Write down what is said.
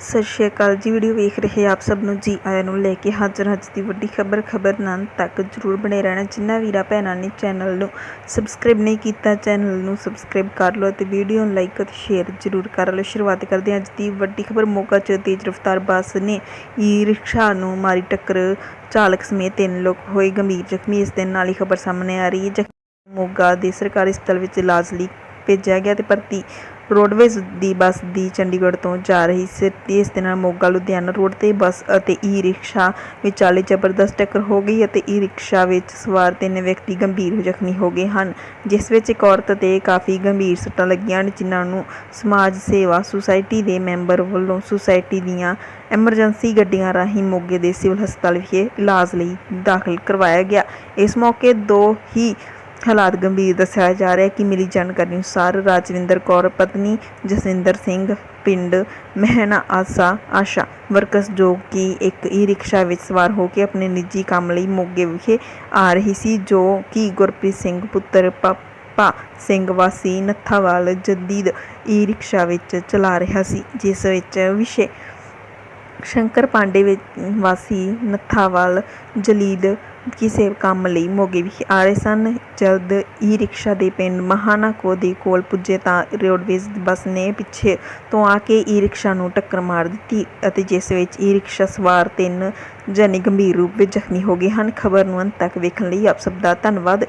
ਸਤਿ ਸ਼੍ਰੀ ਅਕਾਲ ਜੀ, ਵੀਡੀਓ ਵੇਖ ਰਹੇ ਆਪ ਸਭ ਨੂੰ ਜੀ ਆਇਆਂ ਨੂੰ ਲੈ ਕੇ ਹਾਜ਼ਰ ਅੱਜ ਦੀ ਵੱਡੀ ਖਬਰ ਖਬਰ ਨਾਲ ਤੱਕ ਜਰੂਰ ਬਣੇ ਰਹਿਣਾ ਜਿਨ੍ਹਾਂ ਵੀਰਾਂ ਭੈਣਾਂ ਨੇ ਚੈਨਲ ਨੂੰ ਸਬਸਕ੍ਰਾਈਬ ਨਹੀਂ ਕੀਤਾ, ਚੈਨਲ ਨੂੰ ਸਬਸਕ੍ਰਾਈਬ ਕਰ ਲਓ ਅਤੇ ਵੀਡੀਓ ਨੂੰ ਲਾਈਕ ਅਤੇ ਸ਼ੇਅਰ ਜਰੂਰ ਕਰ ਲਓ। ਸ਼ੁਰੂਆਤ ਕਰਦੇ ਹਾਂ ਅੱਜ ਦੀ ਵੱਡੀ ਖਬਰ, ਮੋਗਾ 'ਚ ਤੇਜ਼ ਰਫ਼ਤਾਰ ਬੱਸ ਨੇ ਈ ਰਿਕਸ਼ਾ ਨੂੰ ਮਾਰੀ ਟੱਕਰ, ਚਾਲਕ ਸਮੇਤ ਤਿੰਨ ਲੋਕ ਹੋਏ ਗੰਭੀਰ ਜ਼ਖਮੀ। ਇਸ ਦੇ ਨਾਲ ਹੀ ਖਬਰ ਸਾਹਮਣੇ ਆ ਰਹੀ ਹੈ। ਜ਼ਖਮੀ ਮੋਗਾ ਦੇ ਸਰਕਾਰੀ ਹਸਪਤਾਲ ਵਿੱਚ ਇਲਾਜ ਲਈ ਭੇਜਿਆ ਗਿਆ ਤੇ ਭਰਤੀ ਰੋਡਵੇਜ਼ ਦੀ ਬੱਸ ਦੀ ਚੰਡੀਗੜ੍ਹ ਤੋਂ ਜਾ ਰਹੀ ਸੀ ਤੇ ਇਸ ਦੇ ਨਾਲ ਮੋਗਾ, ਲੁਧਿਆਣਾ ਰੋਡ ਤੇ ਬੱਸ ਅਤੇ ਈ ਰਿਕਸ਼ਾ ਵਿਚਾਲੇ ਜ਼ਬਰਦਸਤ ਟੱਕਰ ਹੋ ਗਈ ਅਤੇ ਈ ਰਿਕਸ਼ਾ ਵਿੱਚ ਸਵਾਰ ਤਿੰਨ ਵਿਅਕਤੀ ਗੰਭੀਰ ਜ਼ਖਮੀ ਹੋ ਗਏ ਹਨ, ਜਿਸ ਵਿੱਚ ਇੱਕ ਔਰਤ ਤੇ ਕਾਫੀ ਗੰਭੀਰ ਸੱਟਾਂ ਲੱਗੀਆਂ ਹਨ, ਜਿਨ੍ਹਾਂ ਨੂੰ ਸਮਾਜ ਸੇਵਾ ਸੁਸਾਇਟੀ ਦੇ ਮੈਂਬਰ ਵੱਲੋਂ ਸੁਸਾਇਟੀ ਦੀਆਂ ਐਮਰਜੈਂਸੀ ਗੱਡੀਆਂ ਰਾਹੀਂ ਮੋਗੇ ਦੇ ਸਿਵਲ ਹਸਪਤਾਲ ਵਿਖੇ ਇਲਾਜ ਲਈ ਦਾਖਲ ਕਰਵਾਇਆ ਗਿਆ। ਇਸ ਮੌਕੇ ਦੋ ਹੀ ਹਾਲਾਤ ਗੰਭੀਰ ਦੱਸਿਆ ਜਾ ਰਿਹਾ ਹੈ ਕਿ ਮਿਲੀ ਜਾਣਕਾਰੀ ਅਨੁਸਾਰ ਰਾਜਵਿੰਦਰ ਕੌਰ, ਪਤਨੀ ਜਸਿੰਦਰ ਸਿੰਘ, ਪਿੰਡ ਮਹਿਣਾ ਆਸਾ, ਆਸ਼ਾ ਵਰਕਸ ਜੋ ਕਿ ਇੱਕ ਈ ਰਿਕਸ਼ਾ ਵਿੱਚ ਸਵਾਰ ਹੋ ਕੇ ਆਪਣੇ ਨਿੱਜੀ ਕੰਮ ਲਈ ਮੋਗੇ ਵਿਖੇ ਆ ਰਹੀ ਸੀ, ਜੋ ਕਿ ਗੁਰਪ੍ਰੀਤ ਸਿੰਘ, ਪੁੱਤਰ ਪਾਪਾ ਸਿੰਘ ਵਾਸੀ ਨੱਥਾਵਾਲ ਜਦੀਦ ਈ ਰਿਕਸ਼ਾ ਵਿੱਚ ਚਲਾ ਰਿਹਾ ਸੀ, ਜਿਸ ਵਿੱਚ ਵਿਸ਼ੇ ਸ਼ੰਕਰ ਪਾਂਡੇ ਵਿੱਚ ਵਾਸੀ ਨੱਥਾਵਾਲ ਜਲੀਦ ਕਿਸੇ ਕੰਮ ਲਈ ਮੋਗੇ ਵਿਖੇ ਆ ਰਹੇ ਸਨ। ਜਦ ਈ ਰਿਕਸ਼ਾ ਦੇ ਪਿੰਡ ਮਹਾਨਾਕੋ ਦੇ ਕੋਲ ਪੁੱਜੇ ਤਾਂ ਰੋਡਵੇਜ਼ ਬੱਸ ਨੇ ਪਿੱਛੇ ਤੋਂ ਆ ਕੇ ਈ ਰਿਕਸ਼ਾ ਨੂੰ ਟੱਕਰ ਮਾਰ ਦਿੱਤੀ ਅਤੇ ਜਿਸ ਵਿੱਚ ਈ ਰਿਕਸ਼ਾ ਸਵਾਰ ਤਿੰਨ ਜਣੇ ਗੰਭੀਰ ਰੂਪ ਵਿੱਚ ਜ਼ਖਮੀ ਹੋ ਗਏ ਹਨ। ਖਬਰ ਨੂੰ ਅੰਤ ਤੱਕ ਵੇਖਣ ਲਈ ਆਪ ਸਭ ਦਾ ਧੰਨਵਾਦ।